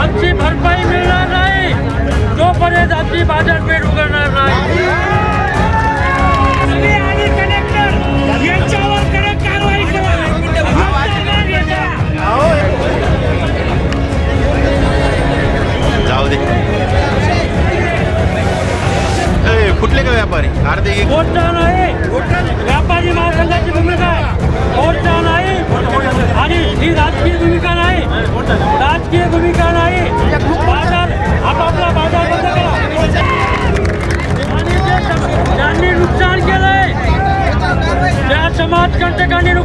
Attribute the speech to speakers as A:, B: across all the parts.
A: आमची भरपाई मिळणार नाही. तोपर्यंत आमची बाजारपेठ उघडणार नाही.
B: कुठले का व्यापारी? अर्धे
A: मोर्चा नाही व्यापारी महासंघाची भूमिका आहे. मोर्चा नाही आणि ही राजकीय भूमिका नाही. राजकीय भूमिका नाही.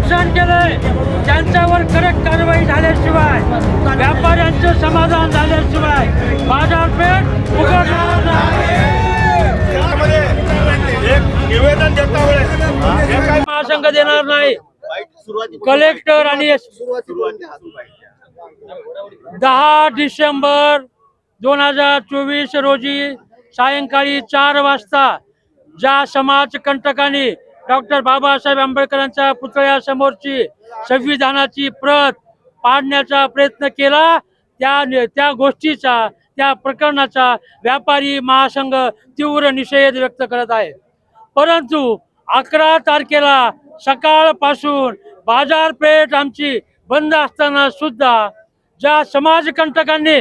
A: नुकसान केलंय. त्यांच्यावर कडक कारवाई झाल्याशिवाय व्यापाऱ्यांचं समाधान झाल्याशिवाय बाजारपेठ उघडणार नाही. महासंघ देणार नाही. कलेक्टर आणि दहा डिसेंबर दोन हजार चोवीस रोजी सायंकाळी चार वाजता ज्या समाजकंटकांनी डॉक्टर बाबासाहेब आंबेडकरांच्या पुतळ्यासमोरची संविधानाची प्रत पाडण्याचा प्रयत्न केला. त्या त्या गोष्टीचा त्या प्रकरणाचा व्यापारी महासंघ तीव्र निषेध व्यक्त करत आहे. परंतु अकरा तारखेला सकाळपासून बाजारपेठ आमची बंद असताना सुद्धा ज्या समाजकंटकांनी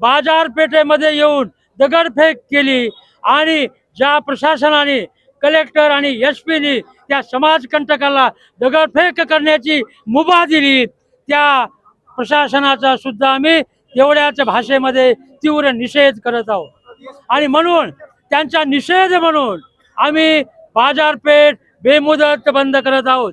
A: बाजारपेठेमध्ये येऊन दगडफेक केली आणि ज्या प्रशासनाने कलेक्टर आणि एस पीनी त्या समाजकंटकाला दगडफेक करण्याची मुभा दिली. त्या प्रशासनाचा सुद्धा आम्ही एवढ्याच भाषेमध्ये तीव्र निषेध करत आहोत. आणि म्हणून त्यांचा निषेध म्हणून आम्ही बाजारपेठ बेमुदत बंद करत आहोत.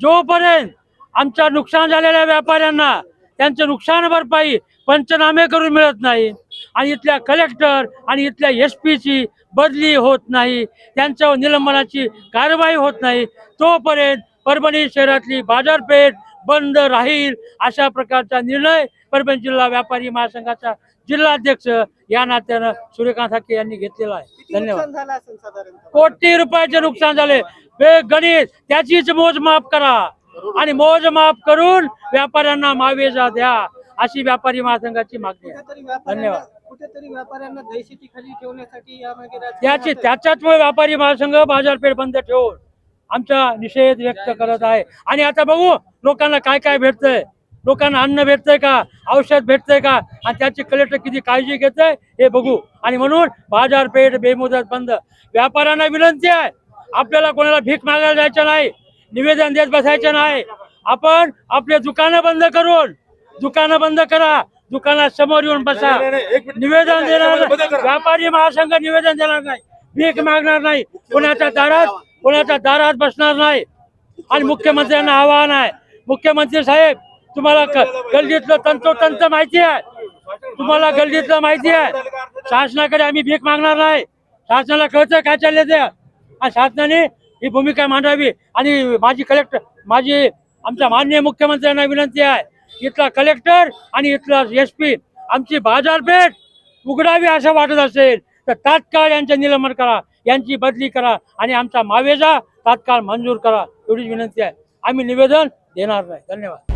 A: जोपर्यंत आमच्या नुकसान झालेल्या व्यापाऱ्यांना त्यांचे नुकसान भरपाई पंचनामे करून मिळत नाही आणि इथल्या कलेक्टर आणि इथल्या एस पीची बदली होत नाही. त्यांच्या निलंबनाची कारवाई होत नाही. तोपर्यंत परभणी शहरातली बाजारपेठ बंद राहील अशा प्रकारचा निर्णय परभणी जिल्हा व्यापारी महासंघाचा जिल्हाध्यक्ष या नात्यानं सूर्यकांत हाके यांनी घेतलेला आहे. धन्यवाद. कोटी रुपयाचे नुकसान झाले. गणित त्याचीच मोजमाप करा. आणि मोजमाप करून व्यापाऱ्यांना मावेजा द्या अशी व्यापारी महासंघाची मागणी आहे.
C: धन्यवाद. कुठेतरी व्यापाऱ्यांना खाली ठेवण्यासाठी यामागे त्याची.
A: त्याच्याचमुळे व्यापारी महासंघ बाजारपेठ बंद ठेवून आमचा निषेध व्यक्त करत आहे. आणि आता बघू लोकांना काय काय भेटतंय? लोकांना अन्न भेटतंय का? औषध भेटतंय का? आणि त्याची कलेक्टर किती काळजी घेतंय? हे बघू. आणि म्हणून बाजारपेठ बेमुदत बंद. व्यापाऱ्यांना विनंती आहे आपल्याला कोणाला भीक मागायला जायचं नाही निवेदन देत बसायचं नाही. आपण आपले दुकानं बंद करून दुकानं बंद करा. दुकानासमोर येऊन बसा. निवेदन देणार नाही. व्यापारी महासंघ निवेदन देणार नाही. भीक मागणार नाही. कोणाच्या दारात कोणाच्या दारात बसणार नाही. आणि मुख्यमंत्र्यांना आवाहन आहे. मुख्यमंत्री साहेब तुम्हाला गल्लीतलं तंतोतंत माहिती आहे. तुम्हाला गल्लीतलं माहिती आहे. शासनाकडे आम्ही भीक मागणार नाही. शासनाला कळतं काय चाललंय ते. आणि शासनाने ही भूमिका मांडावी. आणि माझी कलेक्टर माझी आमच्या माननीय मुख्यमंत्र्यांना विनंती आहे. इथला कलेक्टर आणि इथला एस पी आमची बाजारपेठ उघडावी असं वाटत असेल तर तात्काळ यांचं निलंबन करा यांची बदली करा आणि आमचा मावेजा तात्काळ मंजूर करा एवढीच विनंती आहे. आम्ही निवेदन देणार नाही. धन्यवाद.